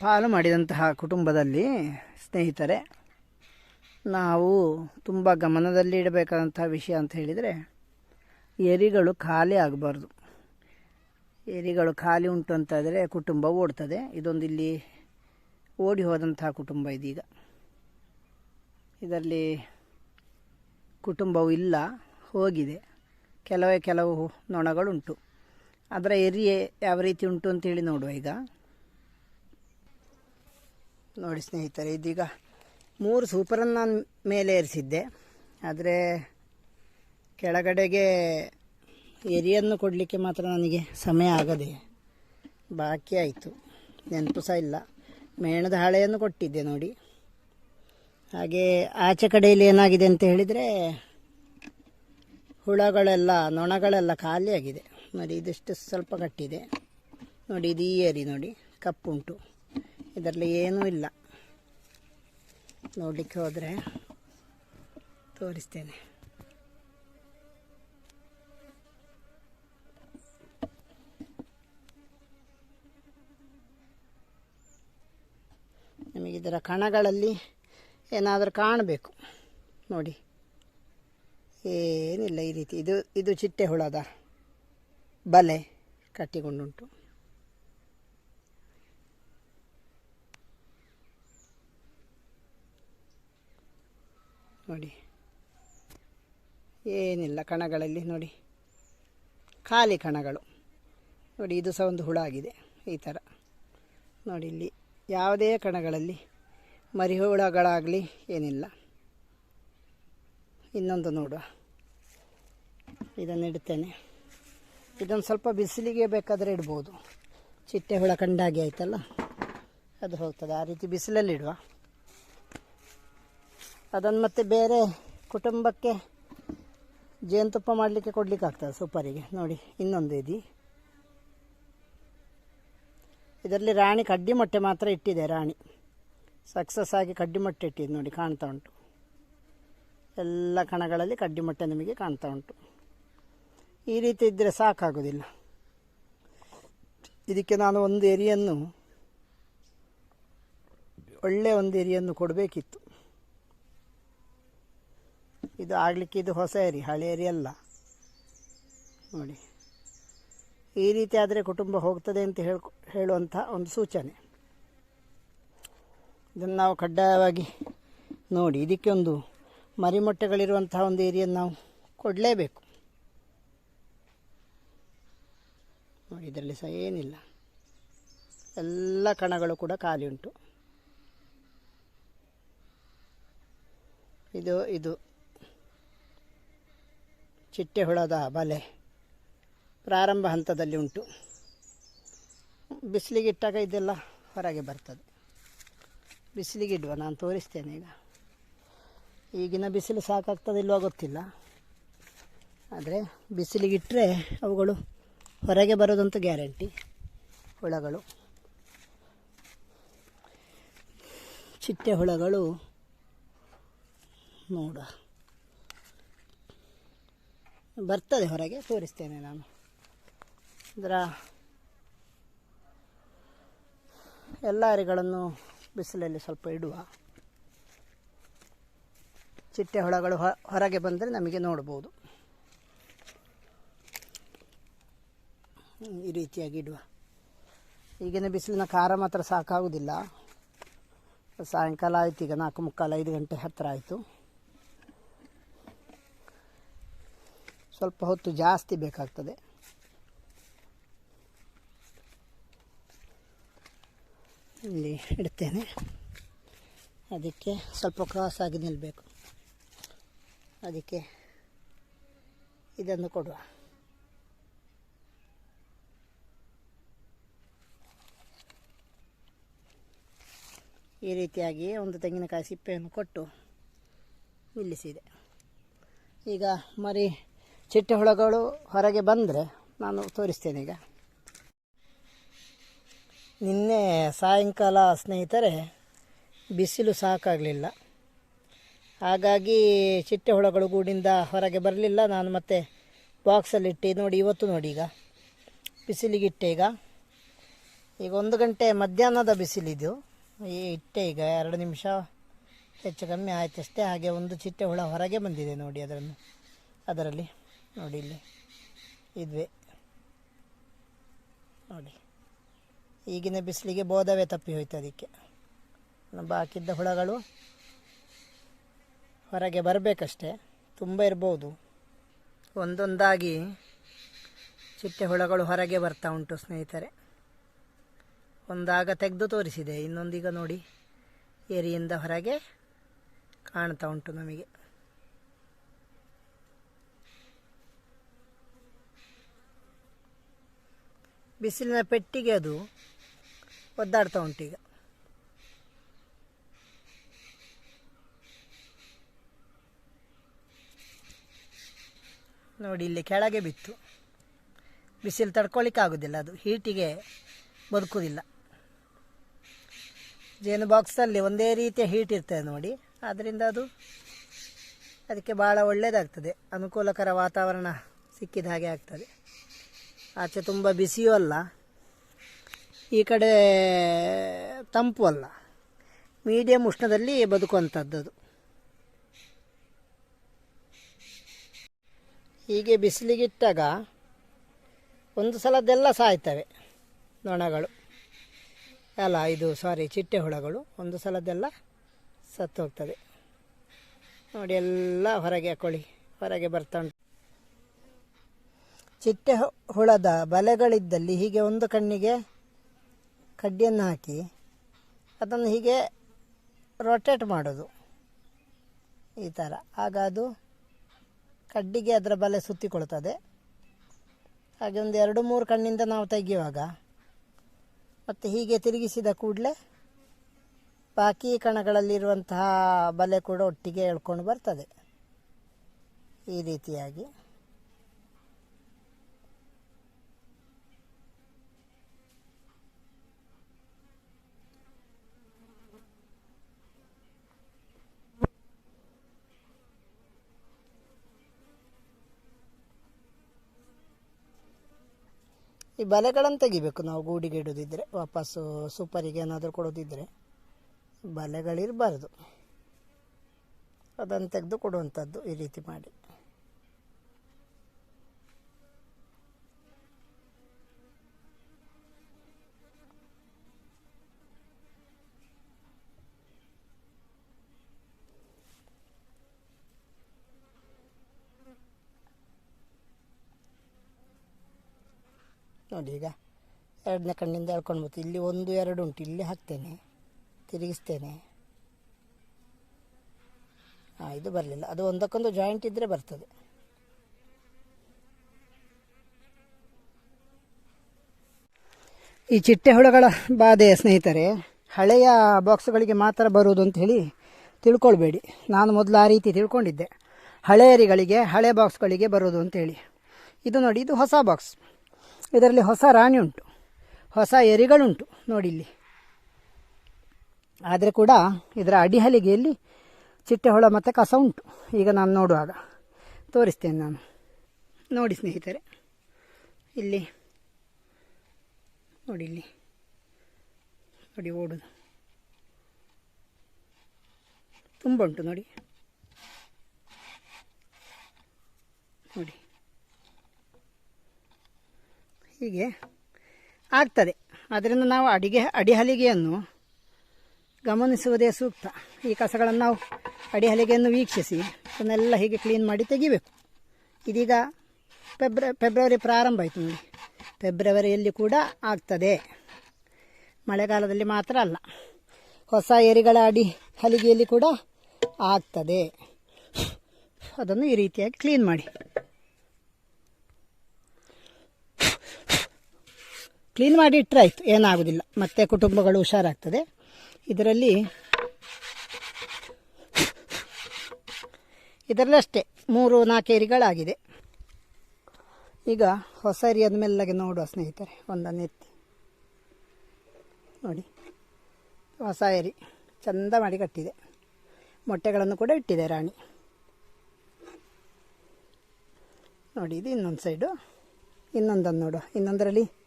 ಪಾಲು ಮಾಡಿದಂತಹ ಕುಟುಂಬದಲ್ಲಿ ಸ್ನೇಹಿತರೆ, ನಾವು ತುಂಬ ಗಮನದಲ್ಲಿ ಇಡಬೇಕಾದಂತಹ ವಿಷಯ ಅಂತ ಹೇಳಿದರೆ, ಎರಿಗಳು ಖಾಲಿ ಆಗಬಾರ್ದು. ಎರಿಗಳು ಖಾಲಿ ಉಂಟು ಅಂತಾದರೆ ಕುಟುಂಬ ಓಡ್ತದೆ. ಇದೊಂದು ಇಲ್ಲಿ ಓಡಿ ಹೋದಂತಹ ಕುಟುಂಬ ಇದೀಗ. ಇದರಲ್ಲಿ ಕುಟುಂಬವು ಇಲ್ಲ, ಹೋಗಿದೆ. ಕೆಲವೇ ಕೆಲವು ನೊಣಗಳುಂಟು. ಅದರ ಎರಿ ಯಾವ ರೀತಿ ಉಂಟು ಅಂತೇಳಿ ನೋಡುವ ಈಗ. ನೋಡಿ ಸ್ನೇಹಿತರೆ, ಇದೀಗ ಮೂರು ಸೂಪರನ್ನು ನಾನು ಮೇಲೆ ಏರಿಸಿದ್ದೆ. ಆದರೆ ಕೆಳಗಡೆಗೆ ಎರಿಯನ್ನು ಕೊಡಲಿಕ್ಕೆ ಮಾತ್ರ ನನಗೆ ಸಮಯ ಆಗದೆ ಬಾಕಿ ಆಯಿತು. ನೆನಪು ಸಹ ಇಲ್ಲ. ಮೇಣದ ಹಾಳೆಯನ್ನು ಕೊಟ್ಟಿದ್ದೆ ನೋಡಿ. ಹಾಗೆ ಆಚೆ ಕಡೆಯಲ್ಲಿ ಏನಾಗಿದೆ ಅಂತ ಹೇಳಿದರೆ ಹುಳಗಳೆಲ್ಲ, ನೊಣಗಳೆಲ್ಲ ಖಾಲಿಯಾಗಿದೆ. ನೋಡಿ, ಇದಿಷ್ಟು ಸ್ವಲ್ಪ ಕಟ್ಟಿದೆ. ನೋಡಿ, ಇದು ಏರಿ ನೋಡಿ. ಕಪ್ಪುಂಟು. ಇದರಲ್ಲಿ ಏನೂ ಇಲ್ಲ. ನೋಡಲಿಕ್ಕೆ ಹೋದರೆ ತೋರಿಸ್ತೇನೆ. ಇದರ ಕಣಗಳಲ್ಲಿ ಏನಾದರೂ ಕಾಣಬೇಕು. ನೋಡಿ. ಏನಿಲ್ಲ ಈ ರೀತಿ. ಇದು ಇದು ಚಿಟ್ಟೆ ಹುಳದ ಬಲೆ ಕಟ್ಟಿಕೊಂಡುಂಟು ನೋಡಿ. ಏನಿಲ್ಲ ಕಣಗಳಲ್ಲಿ ನೋಡಿ. ಖಾಲಿ ಕಣಗಳು. ನೋಡಿ, ಇದು ಸಹ ಒಂದು ಹುಳ ಆಗಿದೆ, ಈ ಥರ. ನೋಡಿ, ಇಲ್ಲಿ ಯಾವುದೇ ಕಣಗಳಲ್ಲಿ ಮರಿ ಹುಳಗಳಾಗಲಿ ಏನಿಲ್ಲ. ಇನ್ನೊಂದು ನೋಡುವ. ಇದನ್ನು ಇಡ್ತೇನೆ. ಇದೊಂದು ಸ್ವಲ್ಪ ಬಿಸಿಲಿಗೆ ಬೇಕಾದರೆ ಇಡ್ಬೋದು. ಚಿಟ್ಟೆ ಹುಳ ಕಂಡಾಗಿ ಆಯ್ತಲ್ಲ? ಅದು ಹೋಗ್ತದೆ. ಆ ರೀತಿ ಬಿಸಿಲಲ್ಲಿ ಇಡುವ. ಅದನ್ನು ಮತ್ತೆ ಬೇರೆ ಕುಟುಂಬಕ್ಕೆ ಜೇನುತುಪ್ಪ ಮಾಡಲಿಕ್ಕೆ ಕೊಡಲಿಕ್ಕೆ ಆಗ್ತದೆ ಸೂಪರಿಗೆ ನೋಡಿ, ಇನ್ನೊಂದು ಇದೆ. ಇದರಲ್ಲಿ ರಾಣಿ ಕಡ್ಡಿ ಮೊಟ್ಟೆ ಮಾತ್ರ ಇಟ್ಟಿದೆ, ರಾಣಿ. ಸಕ್ಸಸ್ ಆಗಿ ಕಡ್ಡಿ ಮೊಟ್ಟೆ ಇಟ್ಟಿದೆ ನೋಡಿ, ಕಾಣ್ತಾ ಉಂಟು. ಎಲ್ಲ ಕಣಗಳಲ್ಲಿ ಕಡ್ಡಿ ಮೊಟ್ಟೆ ನಿಮಗೆ ಕಾಣ್ತಾ ಉಂಟು. ಈ ರೀತಿ ಇದ್ದರೆ ಸಾಕಾಗೋದಿಲ್ಲ. ಇದಕ್ಕೆ ನಾನು ಒಂದು ಎರಿಯನ್ನು ಒಳ್ಳೆಯ ಒಂದು ಎರಿಯನ್ನು ಕೊಡಬೇಕಿತ್ತು. ಇದು ಆಗಲಿಕ್ಕೆ ಇದು ಹೊಸ ಏರಿ, ಹಳೆ ಏರಿ ಅಲ್ಲ. ನೋಡಿ. ಈ ರೀತಿ ಆದರೆ ಕುಟುಂಬ ಹೋಗ್ತದೆ ಅಂತ ಹೇಳ್ಕೊ ಹೇಳುವಂಥ ಒಂದು ಸೂಚನೆ. ಇದನ್ನು ನಾವು ಕಡ್ಡಾಯವಾಗಿ ನೋಡಿ. ಇದಕ್ಕೆ ಒಂದು ಮರಿಮೊಟ್ಟೆಗಳಿರುವಂತಹ ಒಂದು ಏರಿಯನ್ನು ನಾವು ಕೊಡಲೇಬೇಕು. ನೋಡಿ, ಇದರಲ್ಲಿ ಸಹ ಏನಿಲ್ಲ. ಎಲ್ಲ ಕಣಗಳು ಕೂಡ ಖಾಲಿ ಉಂಟು ಇದು ಇದು. ಚಿಟ್ಟೆ ಹುಳದ ಬಲೆ ಪ್ರಾರಂಭ ಹಂತದಲ್ಲಿ ಉಂಟು. ಬಿಸಿಲಿಗೆ ಇಟ್ಟಾಗ ಇದೆಲ್ಲ ಹೊರಗೆ ಬರ್ತದೆ. ಬಿಸಿಲಿಗೆ ಇಡುವ ನಾನು ತೋರಿಸ್ತೇನೆ ಈಗ. ಈಗಿನ ಬಿಸಿಲು ಇಲ್ಲವೋ ಗೊತ್ತಿಲ್ಲ. ಆದರೆ ಬಿಸಿಲಿಗಿಟ್ಟರೆ ಅವುಗಳು ಹೊರಗೆ ಬರೋದಂತೂ ಗ್ಯಾರಂಟಿ ಹುಳಗಳು. ಚಿಟ್ಟೆ ಹುಳಗಳು ನೋಡ ಬರ್ತದೆ ಹೊರಗೆ, ತೋರಿಸ್ತೇನೆ ನಾನು. ಅದರ, ಎಲ್ಲ ಅರಿಗಳನ್ನು ಬಿಸಿಲಲ್ಲಿ ಸ್ವಲ್ಪ ಇಡುವ. ಚಿಟ್ಟೆ ಹುಳಗಳು ಹೊರಗೆ ಬಂದರೆ ನಮಗೆ ನೋಡ್ಬೋದು. ಈ ರೀತಿಯಾಗಿ ಇಡುವ. ಈಗಿನ ಬಿಸಿಲಿನ ಖಾರ ಮಾತ್ರ ಸಾಕಾಗುವುದಿಲ್ಲ. ಸಾಯಂಕಾಲ ಆಯ್ತು, ಈಗ ನಾಲ್ಕು ಮುಕ್ಕಾಲು ಐದು ಗಂಟೆ ಹತ್ತಿರ ಆಯಿತು. ಸ್ವಲ್ಪ ಹೊತ್ತು ಜಾಸ್ತಿ ಬೇಕಾಗ್ತದೆ. ಇಲ್ಲಿ ಇಡ್ತೇನೆ. ಅದಕ್ಕೆ ಸ್ವಲ್ಪ ಕ್ರಾಸ್ ಆಗಿ ನಿಲ್ಲಬೇಕು ಅದಕ್ಕೆ ಇದನ್ನು ಕೊಡುವ. ಈ ರೀತಿಯಾಗಿ ಒಂದು ತೆಂಗಿನಕಾಯಿ ಸಿಪ್ಪೆಯನ್ನು ಕೊಟ್ಟು ನಿಲ್ಲಿಸಿದೆ. ಈಗ ಮರಿ ಚಿಟ್ಟೆ ಹುಳಗಳು ಹೊರಗೆ ಬಂದರೆ ನಾನು ತೋರಿಸ್ತೇನೆ ಈಗ. ನಿನ್ನೆ ಸಾಯಂಕಾಲ ಸ್ನೇಹಿತರೆ, ಬಿಸಿಲು ಸಾಕಾಗಲಿಲ್ಲ. ಹಾಗಾಗಿ ಚಿಟ್ಟೆ ಹುಳಗಳು ಗೂಡಿಂದ ಹೊರಗೆ ಬರಲಿಲ್ಲ. ನಾನು ಮತ್ತೆ ಬಾಕ್ಸಲ್ಲಿಟ್ಟು ನೋಡಿ, ಇವತ್ತು ನೋಡಿ ಈಗ. ಬಿಸಿಲಿಗಿಟ್ಟೆ ಈಗ. ಈಗ ಒಂದು ಗಂಟೆ ಮಧ್ಯಾಹ್ನದ ಬಿಸಿಲಿದು. ಈ ಇಟ್ಟೆ ಈಗ ಎರಡು ನಿಮಿಷ ಹೆಚ್ಚು ಕಮ್ಮಿ ಆಯ್ತಷ್ಟೇ. ಹಾಗೆ ಒಂದು ಚಿಟ್ಟೆ ಹುಳ ಹೊರಗೆ ಬಂದಿದೆ ನೋಡಿ ಅದರನ್ನು, ಅದರಲ್ಲಿ. ನೋಡಿ ಇಲ್ಲಿ. ಇದುವೆ. ನೋಡಿ. ಈಗಿನ ಬಿಸಿಲಿಗೆ ಬೋಧವೇ ತಪ್ಪಿ ಹೋಯ್ತು ಅದಕ್ಕೆ. ನಮ್ಮ ಹಾಕಿದ್ದ ಹುಳಗಳು ಹೊರಗೆ ಬರಬೇಕಷ್ಟೇ. ತುಂಬ ಇರ್ಬೋದು. ಒಂದೊಂದಾಗಿ ಚಿಟ್ಟೆ ಹುಳಗಳು ಹೊರಗೆ ಬರ್ತಾ ಉಂಟು ಸ್ನೇಹಿತರೆ. ಒಂದಾಗ ತೆಗೆದು ತೋರಿಸಿದೆ. ಇನ್ನೊಂದೀಗ ನೋಡಿ, ಏರಿಯಿಂದ ಹೊರಗೆ ಕಾಣ್ತಾ ಉಂಟು ನಮಗೆ. ಬಿಸಿಲಿನ ಪೆಟ್ಟಿಗೆ ಅದು ಒದ್ದಾಡ್ತಾ ಉಂಟು ಈಗ. ನೋಡಿ, ಇಲ್ಲಿ ಕೆಳಗೆ ಬಿತ್ತು. ಬಿಸಿಲು ತಡ್ಕೊಳ್ಳಿಕ್ಕೆ ಆಗೋದಿಲ್ಲ ಅದು. ಹೀಟಿಗೆ ಬದುಕುವುದಿಲ್ಲ. ಜೇನು ಬಾಕ್ಸಲ್ಲಿ ಒಂದೇ ರೀತಿಯ ಹೀಟ್ ಇರ್ತದೆ ನೋಡಿ. ಆದ್ದರಿಂದ ಅದು ಅದಕ್ಕೆ ಭಾಳ ಒಳ್ಳೆಯದಾಗ್ತದೆ ಅನುಕೂಲಕರ ವಾತಾವರಣ ಸಿಕ್ಕಿದ ಹಾಗೆ ಆಗ್ತದೆ. ಆಚೆ ತುಂಬ ಬಿಸಿಯೂ ಅಲ್ಲ. ಈ ಕಡೆ ತಂಪು ಅಲ್ಲ. ಮೀಡಿಯಂ ಉಷ್ಣದಲ್ಲಿ ಬದುಕುವಂಥದ್ದು ಹೀಗೆ ಬಿಸಿಲಿಗಿಟ್ಟಾಗ ಒಂದು ಸಲದ್ದೆಲ್ಲ ಸಾಯ್ತವೆ ನೊಣಗಳು ಅಲ್ಲ, ಇದು ಸಾರಿ ಚಿಟ್ಟೆ ಹುಳಗಳು. ಒಂದು ಸಲದೆಲ್ಲ ಸತ್ತು ಹೋಗ್ತದೆ ನೋಡಿ, ಎಲ್ಲ ಹೊರಗೆ ಹಾಕೊಳ್ಳಿ ಹೊರಗೆ ಬರ್ತಾ ಉಂಟು. ಚಿಟ್ಟೆ ಹುಳದ ಬಲೆಗಳಿದ್ದಲ್ಲಿ ಹೀಗೆ ಒಂದು ಕಣ್ಣಿಗೆ ಕಡ್ಡಿಯನ್ನು ಹಾಕಿ ಅದನ್ನು ಹೀಗೆ ರೊಟೇಟ್ ಮಾಡೋದು. ಈ ಥರ ಆಗ ಅದು ಕಡ್ಡಿಗೆ ಅದರ ಬಲೆ ಸುತ್ತಿಕೊಳ್ತದೆ. ಹಾಗೆ ಒಂದು ಎರಡು ಮೂರು ಕಣ್ಣಿಂದ ನಾವು ತೆಗೆಯುವಾಗ ಮತ್ತು ಹೀಗೆ ತಿರುಗಿಸಿದ ಕೂಡಲೇ ಬಾಕಿ ಕಣಗಳಲ್ಲಿರುವಂತಹ ಬಲೆ ಕೂಡ ಒಟ್ಟಿಗೆ ಎಳ್ಕೊಂಡು ಬರ್ತದೆ. ಈ ರೀತಿಯಾಗಿ. ಈ ಬಲೆಗಳನ್ನು ತೆಗಿಬೇಕು ನಾವು ಗೂಡಿಗೆ ಇಡೋದಿದ್ದರೆ ವಾಪಸ್ಸು ಸೂಪರಿಗೆ ಏನಾದರೂ ಕೊಡೋದಿದ್ರೆ. ಬಲೆಗಳಿರಬಾರ್ದು. ಅದನ್ನು ತೆಗೆದು ಕೊಡುವಂಥದ್ದು ಈ ರೀತಿ ಮಾಡಿ. ನೋಡಿ ಈಗ. ಎರಡನೇ ಕಣ್ಣಿಂದ ಎಳ್ಕೊಂಡು ಬರ್ತೀವಿ ಇಲ್ಲಿ ಒಂದು, ಎರಡು ಉಂಟು. ಇಲ್ಲಿ ಹಾಕ್ತೇನೆ. ತಿರುಗಿಸ್ತೇನೆ. ಹಾಂ ಇದು ಬರಲಿಲ್ಲ. ಅದು ಒಂದಕ್ಕೊಂದು ಜಾಯಿಂಟ್ ಇದ್ದರೆ ಬರ್ತದೆ. ಈ ಚಿಟ್ಟೆ ಹುಳಗಳ ಬಾಧೆ ಸ್ನೇಹಿತರೆ, ಹಳೆಯ ಬಾಕ್ಸ್ಗಳಿಗೆ ಮಾತ್ರ ಬರುವುದು ಅಂತ ಹೇಳಿ ತಿಳ್ಕೊಳ್ಬೇಡಿ. ನಾನು ಮೊದಲು ಆ ರೀತಿ ತಿಳ್ಕೊಂಡಿದ್ದೆ. ಹಳೆಯರಿಗಳಿಗೆ, ಹಳೆ ಬಾಕ್ಸ್ಗಳಿಗೆ ಬರೋದು ಅಂತೇಳಿ ಇದು ನೋಡಿ, ಇದು ಹೊಸ ಬಾಕ್ಸ್. ಇದರಲ್ಲಿ ಹೊಸ ರಾಣಿ ಉಂಟು ಹೊಸ ಎರಿಗಳುಂಟು ನೋಡಿ ಇಲ್ಲಿ ಆದರೆ ಕೂಡ ಇದರ ಅಡಿಹಲಿಗೆಯಲ್ಲಿ ಚಿಟ್ಟೆ ಹುಳ ಮತ್ತು ಕಸ ಉಂಟು ಈಗ ನಾನು ನೋಡುವಾಗ. ತೋರಿಸ್ತೇನೆ ನಾನು. ನೋಡಿ ಸ್ನೇಹಿತರೆ. ಇಲ್ಲಿ. ನೋಡಿ ಇಲ್ಲಿ. ನೋಡಿ ಓಡುದು. ತುಂಬ ಉಂಟು ನೋಡಿ. ನೋಡಿ. ಹೀಗೆ ಆಗ್ತದೆ. ಆದ್ದರಿಂದ ನಾವು ಅಡಿಗೆ, ಅಡಿಹಲಿಗೆಯನ್ನು ಗಮನಿಸುವುದೇ ಸೂಕ್ತ. ಈ ಕಸಗಳನ್ನು ನಾವು ಅಡಿಹಲಿಗೆಯನ್ನು ವೀಕ್ಷಿಸಿ, ಅದನ್ನೆಲ್ಲ ಹೀಗೆ ಕ್ಲೀನ್ ಮಾಡಿ ತೆಗಿಬೇಕು. ಇದೀಗ ಫೆಬ್ರ, ಫೆಬ್ರವರಿ ಪ್ರಾರಂಭ ಆಯಿತು ನೋಡಿ. ಫೆಬ್ರವರಿಯಲ್ಲಿ ಕೂಡ ಆಗ್ತದೆ. ಮಳೆಗಾಲದಲ್ಲಿ ಮಾತ್ರ ಅಲ್ಲ, ಹೊಸ ಏರಿಗಳ ಅಡಿ ಹಲಿಗೆಯಲ್ಲಿ ಕೂಡ ಆಗ್ತದೆ. ಅದನ್ನು ಈ ರೀತಿಯಾಗಿ ಕ್ಲೀನ್ ಮಾಡಿ. ಕ್ಲೀನ್ ಮಾಡಿ ಇಟ್ಟರೆ ಆಯಿತು, ಏನಾಗೋದಿಲ್ಲ. ಮತ್ತೆ ಕುಟುಂಬಗಳು ಹುಷಾರಾಗ್ತದೆ. ಇದರಲ್ಲಿ ಇದರಲ್ಲಿ ಅಷ್ಟೇ ಮೂರು ನಾಲ್ಕು ಏರಿಗಳಾಗಿದೆ. ಈಗ ಹೊಸ ಏರಿಯಾದ ಮೆಲ್ಲಗೆ ನೋಡುವ ಸ್ನೇಹಿತರೆ ಒಂದನ್ನು ಎತ್ತಿ. ನೋಡಿ, ಹೊಸ ಏರಿ, ಚಂದ ಮಾಡಿ ಕಟ್ಟಿದೆ. ಮೊಟ್ಟೆಗಳನ್ನು ಕೂಡ ಇಟ್ಟಿದೆ ರಾಣಿ. ನೋಡಿ, ಇದು ಇನ್ನೊಂದು ಸೈಡು, ಇನ್ನೊಂದನ್ನು ನೋಡುವ. ಇನ್ನೊಂದರಲ್ಲಿ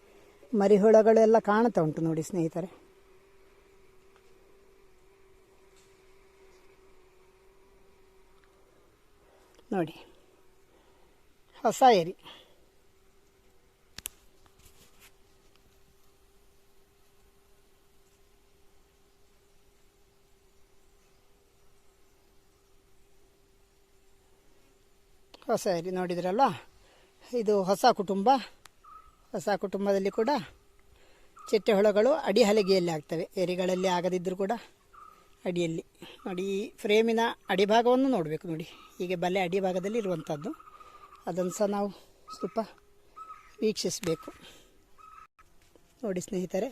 ಮರಿಹುಳಗಳೆಲ್ಲ ಕಾಣ್ತಾ ಉಂಟು ನೋಡಿ ಸ್ನೇಹಿತರೆ. ನೋಡಿ ಹೊಸ ಏರಿ. ಹೊಸ ಏರಿ ನೋಡಿದ್ರಲ್ಲ? ಇದು ಹೊಸ ಕುಟುಂಬ. ಹೊಸ ಕುಟುಂಬದಲ್ಲಿ ಕೂಡ ಚಿಟ್ಟೆ ಹುಳಗಳು ಅಡಿ ಹಲಗೆಯಲ್ಲಿ ಆಗ್ತವೆ. ಏರಿಗಳಲ್ಲಿ ಆಗದಿದ್ದರೂ ಕೂಡ ಅಡಿಯಲ್ಲಿ. ನೋಡಿ, ಈ ಫ್ರೇಮಿನ ಅಡಿಭಾಗವನ್ನು ನೋಡಬೇಕು ನೋಡಿ. ಹೀಗೆ ಬಲೆ ಅಡಿಭಾಗದಲ್ಲಿ ಇರುವಂಥದ್ದು ಅದನ್ನು ಸಹ ನಾವು ಸ್ವಲ್ಪ ವೀಕ್ಷಿಸಬೇಕು. ನೋಡಿ ಸ್ನೇಹಿತರೆ,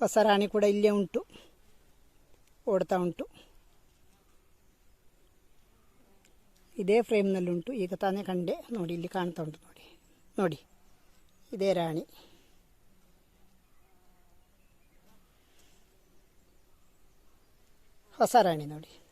ಹೊಸ ರಾಣಿ ಕೂಡ ಇಲ್ಲೇ ಉಂಟು. ಓಡ್ತಾ ಉಂಟು. ಇದೇ ಫ್ರೇಮ್ನಲ್ಲುಂಟು ಈಗ ತಾನೇ ಕಂಡೆ. ನೋಡಿ, ಇಲ್ಲಿ ಕಾಣ್ತಾ ಉಂಟು ನೋಡಿ. ನೋಡಿ. ಇದೇ ರಾಣಿ. ಹೊಸ ರಾಣಿ ನೋಡಿ.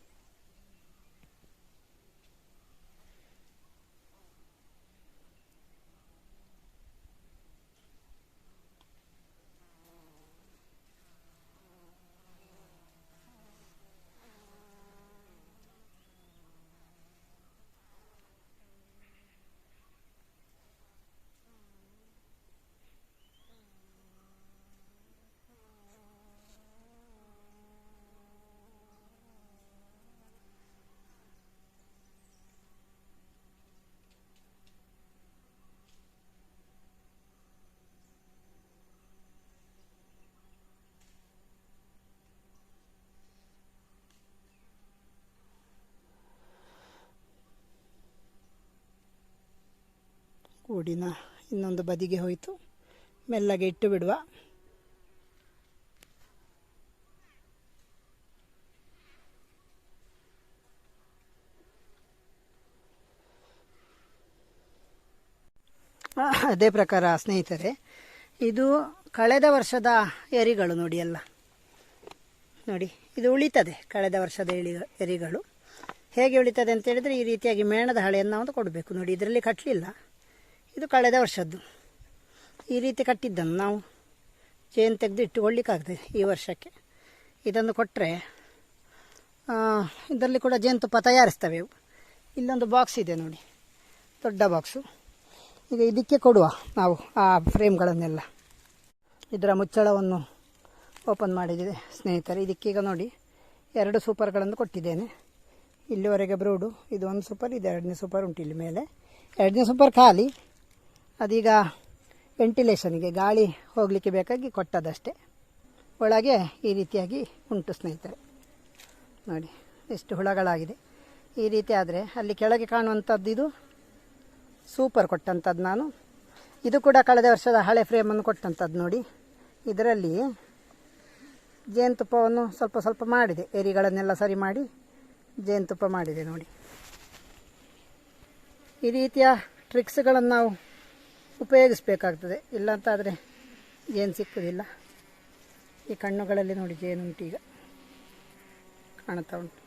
ಕೂಡಿನ ಇನ್ನೊಂದು ಬದಿಗೆ ಹೋಯಿತು. ಮೆಲ್ಲಗೆ ಇಟ್ಟು ಬಿಡುವ. ಅದೇ ಪ್ರಕಾರ ಸ್ನೇಹಿತರೆ, ಇದು ಕಳೆದ ವರ್ಷದ ಎರಿಗಳು ನೋಡಿ ಎಲ್ಲ ನೋಡಿ, ಇದು ಉಳಿತದೆ ಕಳೆದ ವರ್ಷದ ಎಳಿ ಎರಿಗಳು. ಹೇಗೆ ಉಳಿತದೆ ಅಂತ ಹೇಳಿದರೆ ಈ ರೀತಿಯಾಗಿ ಮೇಣದ ಹಳೆಯನ್ನು ಒಂದು ಕೊಡಬೇಕು. ನೋಡಿ, ಇದರಲ್ಲಿ ಕಟ್ಟಲಿಲ್ಲ ಇದು ಕಳೆದ ವರ್ಷದ್ದು. ಈ ರೀತಿ ಕಟ್ಟಿದ್ದನ್ನು ನಾವು ಚೇನ್ ತೆಗೆದು ಇಟ್ಟುಕೊಳ್ಳಿಕ್ಕಾಗ್ತದೆ ಈ ವರ್ಷಕ್ಕೆ. ಇದನ್ನು ಕೊಟ್ಟರೆ ಇದರಲ್ಲಿ ಕೂಡ ಜೇನುತುಪ್ಪ ತಯಾರಿಸ್ತವೆ ಇಲ್ಲೊಂದು ಬಾಕ್ಸ್ ಇದೆ ನೋಡಿ. ದೊಡ್ಡ ಬಾಕ್ಸು ಈಗ ಇದಕ್ಕೆ ಕೊಡುವ ನಾವು ಆ ಫ್ರೇಮ್ಗಳನ್ನೆಲ್ಲ. ಇದರ ಮುಚ್ಚಳವನ್ನು ಓಪನ್ ಮಾಡಿದೆ ಸ್ನೇಹಿತರೆ. ಇದಕ್ಕೀಗ ನೋಡಿ ಎರಡು ಸೂಪರ್ಗಳನ್ನು ಕೊಟ್ಟಿದ್ದೇನೆ. ಇಲ್ಲಿವರೆಗೆ ಬ್ರೂಡು ಇದು ಒಂದು ಸೂಪರ್, ಇದು ಎರಡನೇ ಸೂಪರ್ ಉಂಟು ಇಲ್ಲಿ ಮೇಲೆ. ಎರಡನೇ ಸೂಪರ್ ಖಾಲಿ. ಅದೀಗ ವೆಂಟಿಲೇಷನ್ಗೆ ಗಾಳಿ ಹೋಗಲಿಕ್ಕೆ ಬೇಕಾಗಿ ಕೊಟ್ಟದಷ್ಟೇ. ಒಳಗೆ ಈ ರೀತಿಯಾಗಿ ಉಂಟು ಸ್ನೇಹಿತರೆ. ನೋಡಿ, ಎಷ್ಟು ಹುಳಗಳಾಗಿದೆ. ಈ ರೀತಿ ಆದರೆ ಅಲ್ಲಿ ಕೆಳಗೆ ಕಾಣುವಂಥದ್ದು ಇದು ಸೂಪರ್ ಕೊಟ್ಟಂಥದ್ದು ನಾನು. ಇದು ಕೂಡ ಕಳೆದ ವರ್ಷದ ಹಳೆ ಫ್ರೇಮನ್ನು ಕೊಟ್ಟಂಥದ್ದು ನೋಡಿ. ಇದರಲ್ಲಿ ಜೇನುತುಪ್ಪವನ್ನು ಸ್ವಲ್ಪ ಸ್ವಲ್ಪ ಮಾಡಿದೆ. ಎರಿಗಳನ್ನೆಲ್ಲ ಸರಿ ಮಾಡಿ ಜೇನುತುಪ್ಪ ಮಾಡಿದೆ ನೋಡಿ. ಈ ರೀತಿಯ ಟ್ರಿಕ್ಸ್ಗಳನ್ನು ನಾವು ಉಪಯೋಗಿಸಬೇಕಾಗ್ತದೆ. ಇಲ್ಲಂತಾದರೆ ಏನು ಸಿಕ್ಕೋದಿಲ್ಲ. ಈ ಕಣ್ಣುಗಳಲ್ಲಿ ನೋಡಿ ಜೇನುಂಟು ಈಗ ಕಾಣ್ತಾ ಉಂಟು.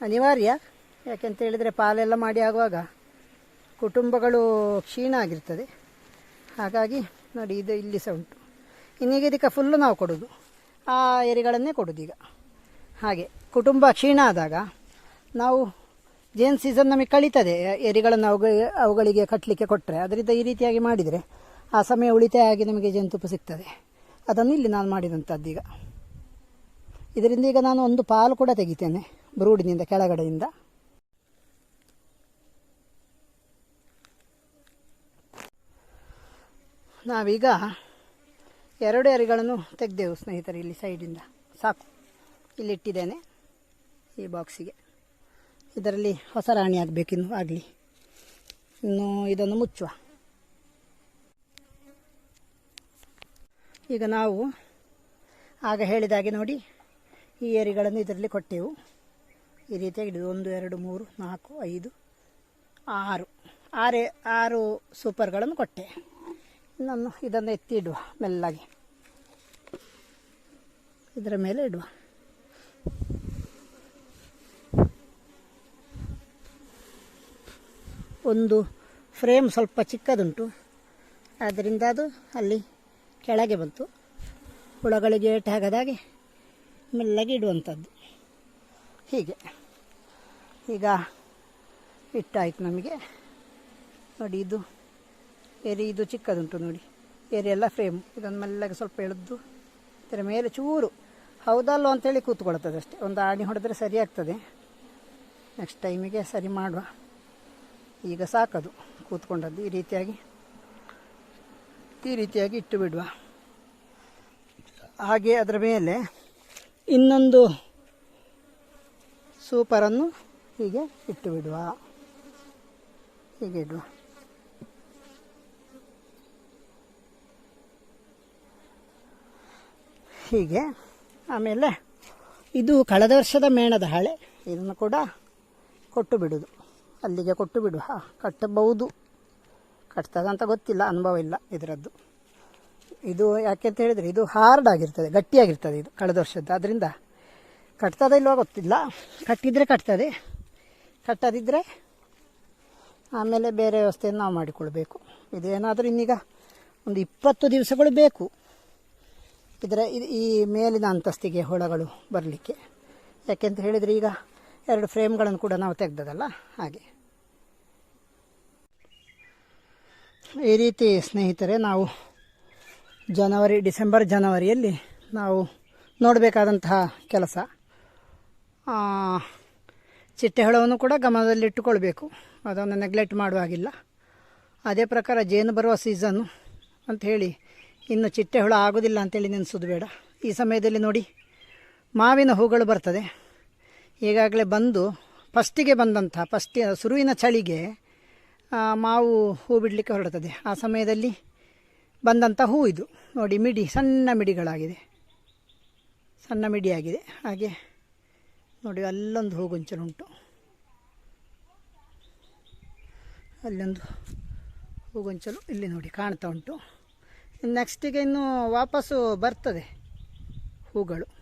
ಅನಿವಾರ್ಯ. ಯಾಕೆಂತ ಹೇಳಿದರೆ ಪಾಲೆಲ್ಲ ಮಾಡಿ ಆಗುವಾಗ ಕುಟುಂಬಗಳು ಕ್ಷೀಣ ಆಗಿರ್ತದೆ. ಹಾಗಾಗಿ ನೋಡಿ ಇದು ಇಲ್ಲಿ ಸಹ ಉಂಟು. ಇನ್ನೀಗ ಇದಕ್ಕೆ ಫುಲ್ಲು ನಾವು ಕೊಡೋದು. ಆ ಎರೆಗಳನ್ನೇ ಕೊಡೋದು ಈಗ ಹಾಗೆ ಕುಟುಂಬ ಕ್ಷೀಣ ಆದಾಗ ನಾವು ಜೇನು ಸೀಸನ್ ನಮಗೆ ಕಳೀತದೆ, ಎರಿಗಳನ್ನು ಅವುಗ, ಅವುಗಳಿಗೆ ಕಟ್ಟಲಿಕ್ಕೆ ಕೊಟ್ಟರೆ ಅದರಿಂದ ಈ ರೀತಿಯಾಗಿ ಮಾಡಿದರೆ ಆ ಸಮಯ ಉಳಿತಾಯ ಆಗಿ ನಮಗೆ ಜೇನುತುಪ್ಪ ಸಿಗ್ತದೆ. ಅದನ್ನು ಇಲ್ಲಿ ನಾನು ಮಾಡಿದಂಥದ್ದು ಈಗ. ಇದರಿಂದ ಈಗ ನಾನು ಒಂದು ಪಾಲು ಕೂಡ ತೆಗಿತೇನೆ, ಬ್ರೂಡಿನಿಂದ ಕೆಳಗಡೆಯಿಂದ. ನಾವೀಗ ಎರಡು ಎರಿಗಳನ್ನು ತೆಗೆದೆವು ಸ್ನೇಹಿತರೆ, ಇಲ್ಲಿ ಸೈಡಿಂದ. ಸಾಕು. ಇಲ್ಲಿಟ್ಟಿದ್ದೇನೆ ಈ ಬಾಕ್ಸಿಗೆ. ಇದರಲ್ಲಿ ಹೊಸ ರಾಣಿ ಆಗಬೇಕಿನ್ನು ಆಗಲಿ. ಇನ್ನು ಇದನ್ನು ಮುಚ್ಚುವ. ಈಗ ನಾವು ಆಗ ಹೇಳಿದಾಗೆ ನೋಡಿ, ಈ ಏರಿಗಳನ್ನು ಇದರಲ್ಲಿ ಕೊಟ್ಟೆವು. ಈ ರೀತಿಯಾಗಿ ಹಿಡಿದು ಒಂದು, ಎರಡು, ಮೂರು, ನಾಲ್ಕು, ಐದು, ಆರು. ಆರು ಆರು ಸೂಪರ್ಗಳನ್ನು ಕೊಟ್ಟೆ. ಇನ್ನೊಂದು ಇದನ್ನು ಎತ್ತಿ ಇಡುವ ಮೆಲ್ಲಾಗಿ. ಇದರ ಮೇಲೆ ಇಡುವ. ಒಂದು ಫ್ರೇಮ್ ಸ್ವಲ್ಪ ಚಿಕ್ಕದುಂಟು. ಆದ್ದರಿಂದ ಅದು ಅಲ್ಲಿ ಕೆಳಗೆ ಬಂತು. ಹುಳಗಳಿಗೆ ಏಟು ಆಗದಾಗೆ ಮೆಲ್ಲಗೆ ಇಡುವಂಥದ್ದು ಹೀಗೆ. ಈಗ ಇಟ್ಟಾಯ್ತು ನಮಗೆ. ನೋಡಿ, ಇದು ಏರಿ, ಇದು ಚಿಕ್ಕದುಂಟು ನೋಡಿ. ಏರಿ ಎಲ್ಲ ಫ್ರೇಮ್. ಇದೊಂದು ಮೆಲ್ಲಗೆ ಸ್ವಲ್ಪ ಎಳೆದು, ಇದರ ಮೇಲೆ ಚೂರು ಹೌದಲ್ಲೋ ಅಂತೇಳಿ ಕೂತ್ಕೊಳ್ತದೆ ಅಷ್ಟೇ. ಒಂದು ಆಣಿ ಹೊಡೆದ್ರೆ ಸರಿ ಆಗ್ತದೆ. ನೆಕ್ಸ್ಟ್ ಟೈಮಿಗೆ ಸರಿ ಮಾಡುವ. ಈಗ ಸಾಕದು ಕೂತ್ಕೊಂಡದ್ದು. ಈ ರೀತಿಯಾಗಿ ಈ ರೀತಿಯಾಗಿ ಇಟ್ಟು ಬಿಡುವ. ಹಾಗೆ ಅದರ ಮೇಲೆ ಇನ್ನೊಂದು ಸೂಪರನ್ನು ಹೀಗೆ ಇಟ್ಟು ಬಿಡುವ. ಹೀಗೆ ಇಡುವ. ಹೀಗೆ, ಆಮೇಲೆ ಇದು ಕಳೆದ ವರ್ಷದ ಮೇಣದ ಹಾಳೆ. ಇದನ್ನು ಕೂಡ ಕೊಟ್ಟು ಬಿಡುವುದು ಅಲ್ಲಿಗೆ ಕೊಟ್ಟು ಬಿಡುವ ಕಟ್ಟಬಹುದು. ಕಟ್ತದಂತ ಗೊತ್ತಿಲ್ಲ, ಅನುಭವ ಇಲ್ಲ ಇದರದ್ದು. ಇದು ಯಾಕೆ ಅಂತ ಹೇಳಿದರೆ, ಇದು ಹಾರ್ಡ್ ಆಗಿರ್ತದೆ, ಗಟ್ಟಿಯಾಗಿರ್ತದೆ ಇದು ಕಳೆದ ವರ್ಷದ್ದು. ಅದರಿಂದ ಕಟ್ತದ ಇಲ್ವಾ ಗೊತ್ತಿಲ್ಲ. ಕಟ್ಟಿದರೆ ಕಟ್ತದೆ. ಕಟ್ಟದಿದ್ದರೆ ಆಮೇಲೆ ಬೇರೆ ವ್ಯವಸ್ಥೆಯನ್ನು ನಾವು ಮಾಡಿಕೊಳ್ಬೇಕು. ಇದೇನಾದರೂ ಇನ್ನೀಗ ಒಂದು ಇಪ್ಪತ್ತು ದಿವಸಗಳು ಬೇಕು. ಇದರ ಇದು ಈ ಮೇಲಿನ ಅಂತಸ್ತಿಗೆ ಹೊಳಗಳು ಬರಲಿಕ್ಕೆ. ಯಾಕೆಂತ ಹೇಳಿದರೆ ಈಗ ಎರಡು ಫ್ರೇಮ್ಗಳನ್ನು ಕೂಡ ನಾವು ತೆಗ್ದದಲ್ಲ, ಹಾಗೆ. ಈ ರೀತಿ ಸ್ನೇಹಿತರೆ, ನಾವು ಜನವರಿ, ಡಿಸೆಂಬರ್ ಜನವರಿಯಲ್ಲಿ ನಾವು ನೋಡಬೇಕಾದಂತಹ ಕೆಲಸ. ಚಿಟ್ಟೆ ಚಿಟ್ಟೆಹುಳವನ್ನು ಕೂಡ ಗಮನದಲ್ಲಿಟ್ಟುಕೊಳ್ಬೇಕು. ಅದನ್ನು ನೆಗ್ಲೆಕ್ಟ್ ಮಾಡುವಾಗಿಲ್ಲ ಅದೇ ಪ್ರಕಾರ ಜೇನು ಬರುವ ಸೀಸನ್ನು ಅಂತ ಹೇಳಿ ಇನ್ನು ಚಿಟ್ಟೆಹುಳ ಆಗೋದಿಲ್ಲ ಅಂತೇಳಿ ನೆನೆಸೋದು ಬೇಡ. ಈ ಸಮಯದಲ್ಲಿ ನೋಡಿ, ಮಾವಿನ ಹೂಗಳು ಬರ್ತದೆ. ಈಗಾಗಲೇ ಬಂದು ಫಸ್ಟಿಗೆ ಬಂದಂಥ ಫಸ್ಟ್ ಸುರುವಿನ ಚಳಿಗೆ ಮಾವು ಹೂ ಬಿಡಲಿಕ್ಕೆ ಹೊರಡ್ತದೆ. ಆ ಸಮಯದಲ್ಲಿ ಬಂದಂಥ ಹೂ ಇದು. ನೋಡಿ, ಮಿಡಿ, ಸಣ್ಣ ಮಿಡಿಗಳಾಗಿದೆ. ಸಣ್ಣ ಮಿಡಿಯಾಗಿದೆ. ಹಾಗೆ ನೋಡಿ, ಅಲ್ಲೊಂದು ಹೂಗೊಂಚಲುಂಟು ಅಲ್ಲೊಂದು ಹೂಗೊಂಚಲು ಇಲ್ಲಿ ನೋಡಿ ಕಾಣ್ತಾ ಉಂಟು. ನೆಕ್ಸ್ಟಿಗೆ ಇನ್ನು ವಾಪಸ್ಸು ಬರ್ತದೆ ಹೂಗಳು.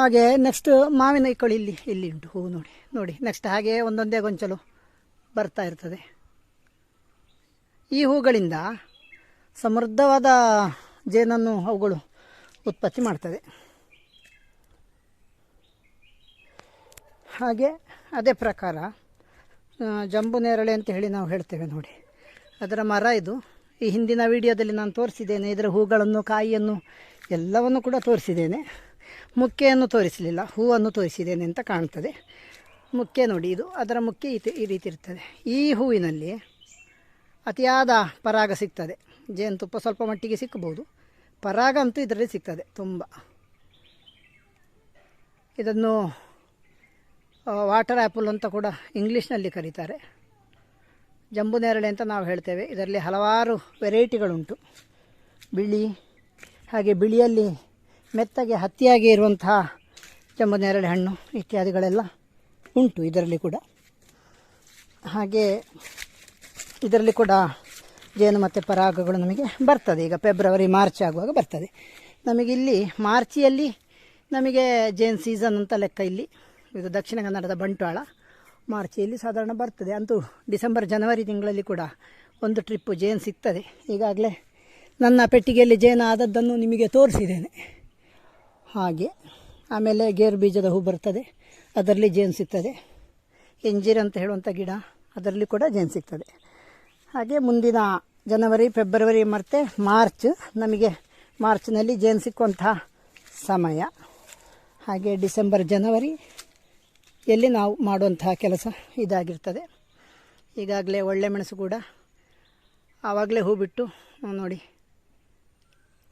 ಹಾಗೆ ನೆಕ್ಸ್ಟ್ ಮಾವಿನ ಇಕ್ಕಳು ಇಲ್ಲಿ ಇಲ್ಲಿ ಉಂಟು. ಹೂವು ನೋಡಿ ನೋಡಿ. ನೆಕ್ಸ್ಟ್ ಹಾಗೆ ಒಂದೊಂದೇ ಗೊಂಚಲು ಬರ್ತಾ ಇರ್ತದೆ. ಈ ಹೂಗಳಿಂದ ಸಮೃದ್ಧವಾದ ಜೇನನ್ನು ಅವುಗಳು ಉತ್ಪತ್ತಿ ಮಾಡ್ತದೆ. ಹಾಗೆ ಅದೇ ಪ್ರಕಾರ ಜಂಬು ನೇರಳೆ ಅಂತ ಹೇಳಿ ನಾವು ಹೇಳ್ತೇವೆ ನೋಡಿ. ಅದರ ಮರ ಇದು. ಈ ಹಿಂದಿನ ವಿಡಿಯೋದಲ್ಲಿ ನಾನು ತೋರಿಸಿದ್ದೇನೆ. ಇದರ ಹೂಗಳನ್ನು, ಕಾಯಿಯನ್ನು ಎಲ್ಲವನ್ನು ಕೂಡ ತೋರಿಸಿದ್ದೇನೆ. ಮುಕ್ಕೆಯನ್ನು ತೋರಿಸಲಿಲ್ಲ, ಹೂವನ್ನು ತೋರಿಸಿದ್ದೇನೆ ಅಂತ ಕಾಣ್ತದೆ. ಮುಕ್ಕೆ ನೋಡಿ, ಇದು ಅದರ ಮುಖ್ಯ ಈ ಈ ರೀತಿ ಇರ್ತದೆ. ಈ ಹೂವಿನಲ್ಲಿ ಅತಿಯಾದ ಪರಾಗ ಸಿಗ್ತದೆ. ಜೇನುತುಪ್ಪ ಸ್ವಲ್ಪ ಮಟ್ಟಿಗೆ ಸಿಕ್ಕಬಹುದು. ಪರಾಗ ಅಂತೂ ಇದರಲ್ಲಿ ಸಿಗ್ತದೆ ತುಂಬ. ಇದನ್ನು ವಾಟರ್ ಆ್ಯಪಲ್ ಅಂತ ಕೂಡ ಇಂಗ್ಲೀಷ್ನಲ್ಲಿ ಕರೀತಾರೆ. ಜಂಬು ನೇರಳೆ ಅಂತ ನಾವು ಹೇಳ್ತೇವೆ. ಇದರಲ್ಲಿ ಹಲವಾರು ವೆರೈಟಿಗಳುಂಟು. ಬಿಳಿ, ಹಾಗೆ ಬಿಳಿಯಲ್ಲಿ ಮೆತ್ತಗೆ ಹತ್ತಿಯಾಗಿ ಇರುವಂತಹ ಚಂಬನೇರಳೆ ನೇರಳೆ ಹಣ್ಣು ಇತ್ಯಾದಿಗಳೆಲ್ಲ ಉಂಟು ಇದರಲ್ಲಿ ಕೂಡ. ಹಾಗೆ ಇದರಲ್ಲಿ ಕೂಡ ಜೇನು ಮತ್ತು ಪರಾಗಗಳು ನಮಗೆ ಬರ್ತದೆ. ಈಗ ಫೆಬ್ರವರಿ ಮಾರ್ಚ್ ಆಗುವಾಗ ಬರ್ತದೆ. ನಮಗೆ ಇಲ್ಲಿ ಮಾರ್ಚಿಯಲ್ಲಿ ನಮಗೆ ಜೇನ್ ಸೀಸನ್ ಅಂತ ಲೆಕ್ಕ ಇಲ್ಲಿ. ಇದು ದಕ್ಷಿಣ ಕನ್ನಡದ ಬಂಟ್ವಾಳ. ಮಾರ್ಚಿಯಲ್ಲಿ ಸಾಧಾರಣ ಬರ್ತದೆ. ಅಂತೂ ಡಿಸೆಂಬರ್ ಜನವರಿ ತಿಂಗಳಲ್ಲಿ ಕೂಡ ಒಂದು ಟ್ರಿಪ್ಪು ಜೇನು ಸಿಗ್ತದೆ. ಈಗಾಗಲೇ ನನ್ನ ಪೆಟ್ಟಿಗೆಯಲ್ಲಿ ಜೇನು ಆದದ್ದನ್ನು ನಿಮಗೆ ತೋರಿಸಿದ್ದೇನೆ. ಹಾಗೆ. ಆಮೇಲೆ ಗೇರು ಬೀಜದ ಹೂ ಬರ್ತದೆ. ಅದರಲ್ಲಿ ಜೇನು ಸಿಗ್ತದೆ. ಎಂಜೀರ್ ಅಂತ ಹೇಳುವಂಥ ಗಿಡ, ಅದರಲ್ಲಿ ಕೂಡ ಜೇನು ಸಿಗ್ತದೆ. ಹಾಗೆ ಮುಂದಿನ ಜನವರಿ, ಫೆಬ್ರವರಿ, ಮತ್ತು ಮಾರ್ಚ್ ನಮಗೆ ಮಾರ್ಚ್ನಲ್ಲಿ ಜೇನು ಸಿಕ್ಕುವಂಥ ಸಮಯ. ಹಾಗೆ ಡಿಸೆಂಬರ್, ಜನವರಿ ಎಲ್ಲಿ ನಾವು ಮಾಡುವಂತಹ ಕೆಲಸ ಇದಾಗಿರ್ತದೆ. ಈಗಾಗಲೇ ಒಳ್ಳೆ ಮೆಣಸು ಕೂಡ ಆವಾಗಲೇ ಹೂ ಬಿಟ್ಟು ನೋಡಿ,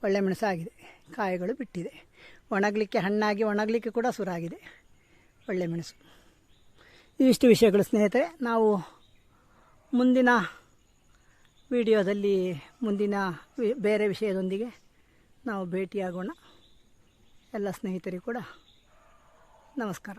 ಒಳ್ಳೆ ಮೆಣಸು ಆಗಿದೆ ಕಾಯಿಗಳು ಬಿಟ್ಟಿದೆ. ಒಣಗಲಿಕ್ಕೆ, ಹಣ್ಣಾಗಿ ಒಣಗಲಿಕ್ಕೆ ಕೂಡ ಸುರಾಗಿದೆ. ಒಳ್ಳೆ ಮೆಣಸು. ಇವಿಷ್ಟು ವಿಷಯಗಳು, ಸ್ನೇಹಿತರೆ. ನಾವು ಮುಂದಿನ ವಿಡಿಯೋದಲ್ಲಿ, ಮುಂದಿನ ಬೇರೆ ವಿಷಯದೊಂದಿಗೆ ನಾವು ಭೇಟಿಯಾಗೋಣ. ಎಲ್ಲ ಸ್ನೇಹಿತರಿಗೂ ಕೂಡ ನಮಸ್ಕಾರ.